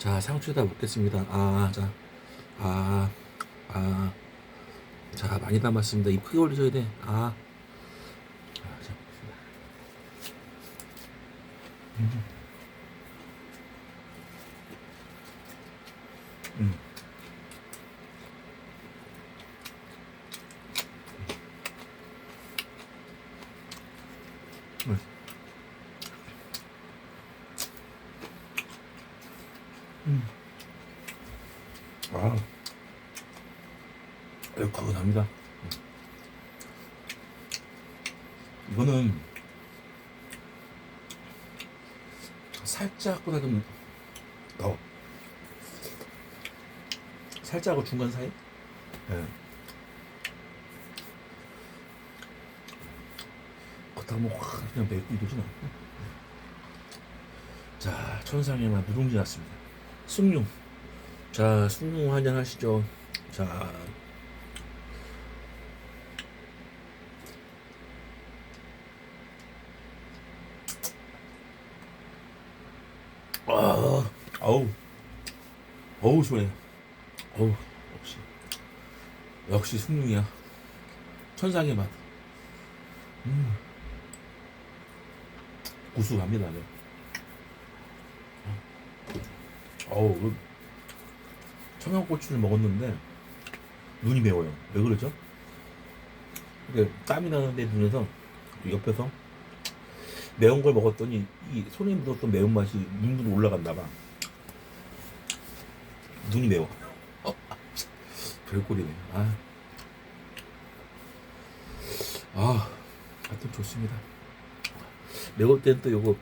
자, 상추에다 먹겠습니다. 아, 자, 아, 아, 자, 많이 담았습니다. 입 크게 올리셔야 돼. 아, 아, 자, 음. 음. 음. 음. 아, 얼큰합니다. 이거는 살짝보다 좀 더. 살짝하고 중간 사이? 예. 그렇다고 뭐확 그냥 맵고 이러진 않고. 자, 천상의 맛 누룽지 났습니다. 숭늉. 자, 숭늉 한잔 하시죠. 자. 아, 어우, 어우, 시원해. 어우, 역시. 역시 숭늉이야. 천상의 맛. 음. 구수합니다, 네. 어우, 그 청양고추를 먹었는데 눈이 매워요. 왜 그러죠? 이게 땀이 나는데 눈에서 옆에서 매운 걸 먹었더니 이 손에 묻었던 매운 맛이 눈으로 올라갔나 봐. 눈이 매워. 어, 별꼴이네. 아. 아, 하여튼 좋습니다. 매울 땐또 요거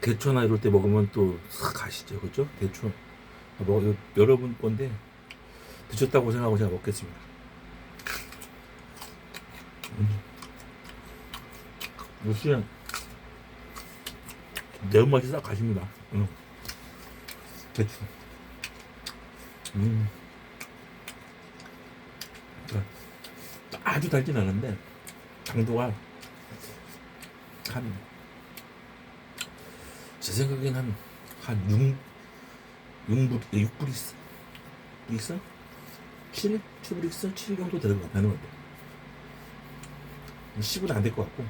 대추나 이럴 때 먹으면 또싹 가시죠. 그죠? 대추. 뭐, 여러분 건데 드셨다고 생각하고 제가 먹겠습니다. 음. 역시 매운맛이 싹 가십니다. 음. 대추. 음. 자, 아주 달진 않은데 당도가 한 제 생각엔 한 한 6, 6불, 6불이스 불이스? 7? 7불이스? 7 정도 되는 것 같아요. 10은 안 될 것 같고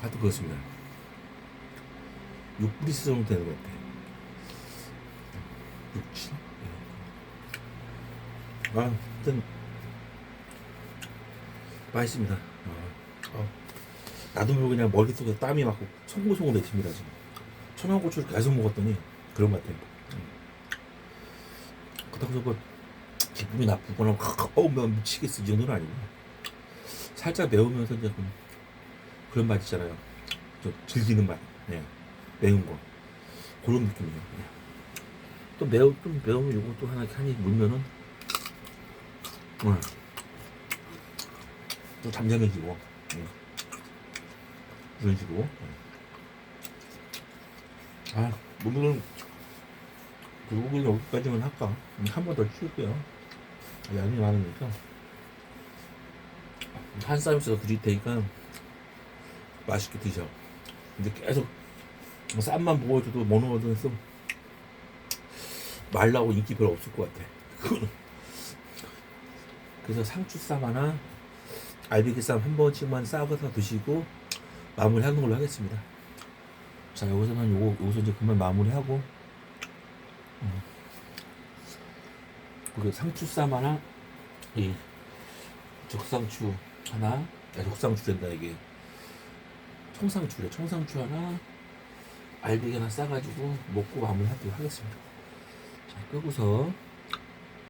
하여튼 그렇습니다. 6불이스 정도 되는 것 같아요. 6, 7? 아, 하여튼 맛있습니다. 아, 아. 나도 모르고 그냥 머릿속에 땀이 막 송골송골 내칩니다 지금 청양고추를 계속 먹었더니 그런 것 같아요 음. 그렇다고 뭐 기분이 나쁘거나 확 어우 나 미치겠어 이 정도는 아니고 살짝 매우면서 이제 좀 그런 맛 있잖아요 좀 즐기는 맛 예. 매운 거 그런 느낌이에요 예. 또 매우 좀 매우면 요거 또 하나 한입 물면은 음. 또 잠잠해지고 음. 이런 식으로. 아, 오늘은 불고기는 여기까지만 할까? 한 번더 치울게요. 양이 많으니까. 한 쌈에서 드릴 테니까 맛있게 드셔. 근데 계속 쌈만 보여줘도 모노어든서 말라고 인기 별로 없을 것 같아. 그래서 상추쌈 하나, 알비기쌈 한 번씩만 싸서 드시고 마무리 하는 걸로 하겠습니다. 자, 여기서는 요거, 여기서 이제 그만 마무리하고, 음. 그 상추쌈 하나, 이 적상추 하나, 야, 적상추 된다, 이게. 청상추래, 청상추 하나, 알배기 하나 싸가지고 먹고 마무리 하도록 하겠습니다. 자, 끄고서,